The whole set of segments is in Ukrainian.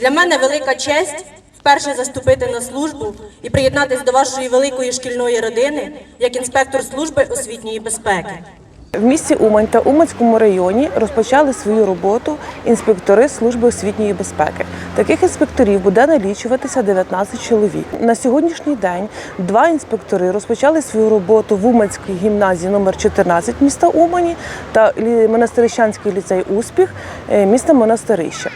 Для мене велика честь вперше заступити на службу і приєднатись до вашої великої шкільної родини як інспектор служби освітньої безпеки. В місті Умань та Уманському районі розпочали свою роботу інспектори служби освітньої безпеки. Таких інспекторів буде налічуватися 19 чоловік. На сьогоднішній день два інспектори розпочали свою роботу в Уманській гімназії номер 14 міста Умані та Монастирищанський ліцей Успіх е, міста Монастирище.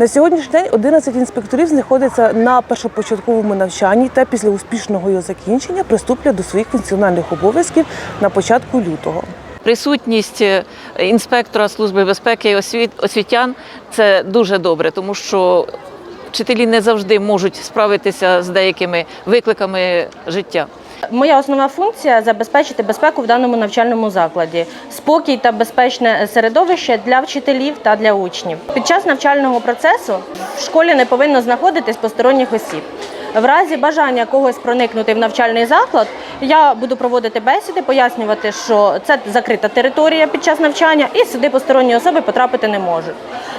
На сьогоднішній день 11 інспекторів знаходяться на першопочатковому навчанні та після успішного його закінчення приступлять до своїх функціональних обов'язків на початку лютого. Присутність е, інспектора служби безпеки і освіт, освітян це дуже добре, тому що вчителі не завжди можуть справитися з деякими викликами життя. Моя основна функція забезпечити безпеку в даному навчальному закладі, спокій та безпечне середовище для вчителів та для учнів. Під час навчального процесу в школі не повинно знаходитись посторонніх осіб. В разі бажання когось проникнути в навчальний заклад, я буду проводити бесіди, пояснювати, що це закрита територія під час навчання, і сюди посторонні особи потрапити не можуть.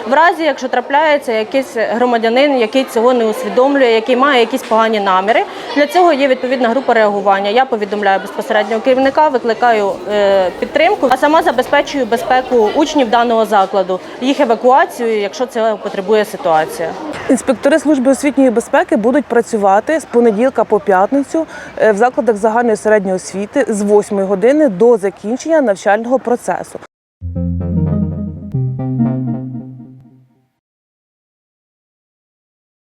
В разі, якщо трапляється якийсь громадянин, який цього не усвідомлює, який має якісь погані наміри, для цього є відповідна група реагування. Я повідомляю безпосередньо керівника, викликаю е, підтримку, а сама забезпечую безпеку учнів даного закладу, їх евакуацію, якщо це потребує ситуація. Інспектори служби освітньої безпеки будуть працювати з понеділка по п'ятницю е, в закладах загальної середньої освіти з 8 години до закінчення навчального процесу.